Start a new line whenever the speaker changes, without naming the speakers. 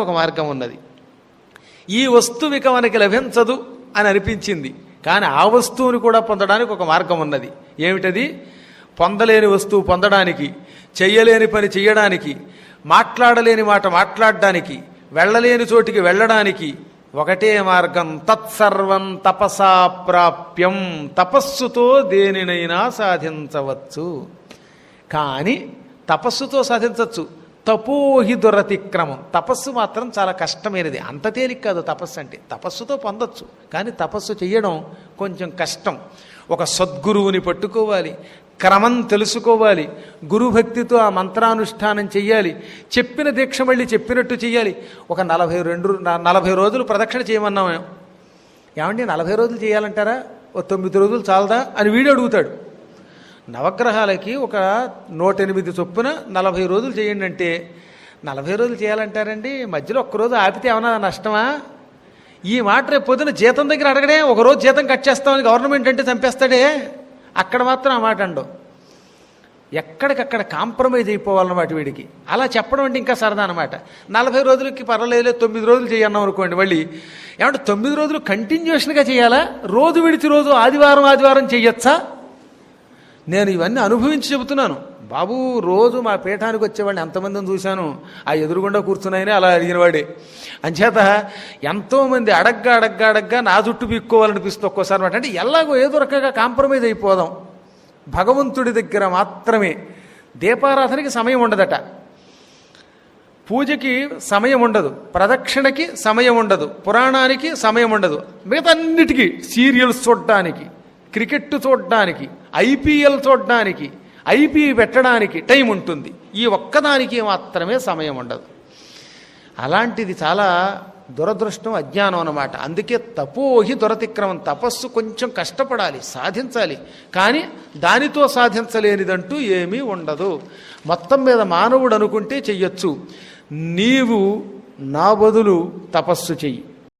ఒక మార్గం ఉన్నది. ఈ వస్తువిక మనకి లభించదు అని అనిపించింది. కానీ ఆ వస్తువుని కూడా పొందడానికి ఒక మార్గం ఉన్నది. ఏమిటది? పొందలేని వస్తువు పొందడానికి చెయ్యలేని పని చెయ్యడానికి మాట్లాడలేని మాట మాట్లాడడానికి వెళ్ళలేని చోటికి వెళ్ళడానికి ఒకటే మార్గం తత్సర్వం తపసా ప్రాప్యం. తపస్సుతో దేనినైనా సాధించవచ్చు. కానీ తపస్సుతో సాధించవచ్చు. తపోహి దురతిక్రమం. తపస్సు మాత్రం చాలా కష్టమైనది. అంత తేలిక కాదు తపస్సు అంటే. తపస్సుతో పొందొచ్చు. కానీ తపస్సు చేయడం కొంచెం కష్టం. ఒక సద్గురువుని పట్టుకోవాలి. క్రమం తెలుసుకోవాలి. గురుభక్తితో ఆ మంత్రానుష్ఠానం చెయ్యాలి. చెప్పిన దీక్ష మళ్ళీ చెప్పినట్టు చెయ్యాలి. ఒక నలభై రెండు నలభై రోజులు ప్రదక్షిణ చేయమన్నాం మేము. ఏమండి నలభై రోజులు చేయాలంటారా? ఓ తొమ్మిది రోజులు చాలదా? అని వీడు అడుగుతాడు. నవగ్రహాలకి ఒక నూట ఎనిమిది చొప్పున నలభై రోజులు చేయండి అంటే నలభై రోజులు చేయాలంటారండి? మధ్యలో ఒక్కరోజు ఆపితే ఏమన్నా నష్టమా? ఈ మాట రేపు పొద్దున జీతం దగ్గర అడగడే ఒక రోజు జీతం కట్ చేస్తామని గవర్నమెంట్ అంటే చంపేస్తాడే? అక్కడ మాత్రం ఆ మాట అండవు. ఎక్కడికక్కడ కాంప్రమైజ్ అయిపోవాలన్నమాట వీడికి. అలా చెప్పడం అంటే ఇంకా సరదా అనమాట నలభై రోజులకి పర్వాలేదు తొమ్మిది రోజులు చేయన్నాం అనుకోండి మళ్ళీ. ఏమంటే తొమ్మిది రోజులు కంటిన్యూషన్గా చేయాలా? రోజు విడిచి రోజు ఆదివారం ఆదివారం చేయొచ్చా? నేను ఇవన్నీ అనుభవించి చెబుతున్నాను. బాబు రోజు మా పీఠానికి వచ్చేవాడిని ఎంతమందిని చూశాను? ఆ ఎదురుగుండా కూర్చున్నాయని అలా అడిగినవాడే. అంచేత ఎంతోమంది అడగ్గా అడగ్గా అడగ్గా నా జుట్టు పీక్కోవాలనిపిస్తుంది ఒక్కోసారి అంటే ఎలాగో ఏదో రకంగా కాంప్రమైజ్ అయిపోదాం. భగవంతుడి దగ్గర మాత్రమే. దీపారాధనకి సమయం ఉండదట. పూజకి సమయం ఉండదు. ప్రదక్షిణకి సమయం ఉండదు. పురాణానికి సమయం ఉండదు. మిగతా అన్నిటికీ సీరియల్స్ చూడటానికి క్రికెట్ చూడడానికి ఐపీఎల్ చూడడానికి ఐపీ పెట్టడానికి టైం ఉంటుంది. ఈ ఒక్కదానికి మాత్రమే సమయం ఉండదు. అలాంటిది చాలా దురదృష్టం అజ్ఞానం అన్నమాట. అందుకే తపోహి దురతిక్రమం తపస్సు కొంచెం కష్టపడాలి సాధించాలి. కానీ దానితో సాధించలేనిదంటూ ఏమీ ఉండదు. మొత్తం మీద మానవుడు అనుకుంటే చెయ్యొచ్చు. నీవు నా బదులు తపస్సు చెయ్యి.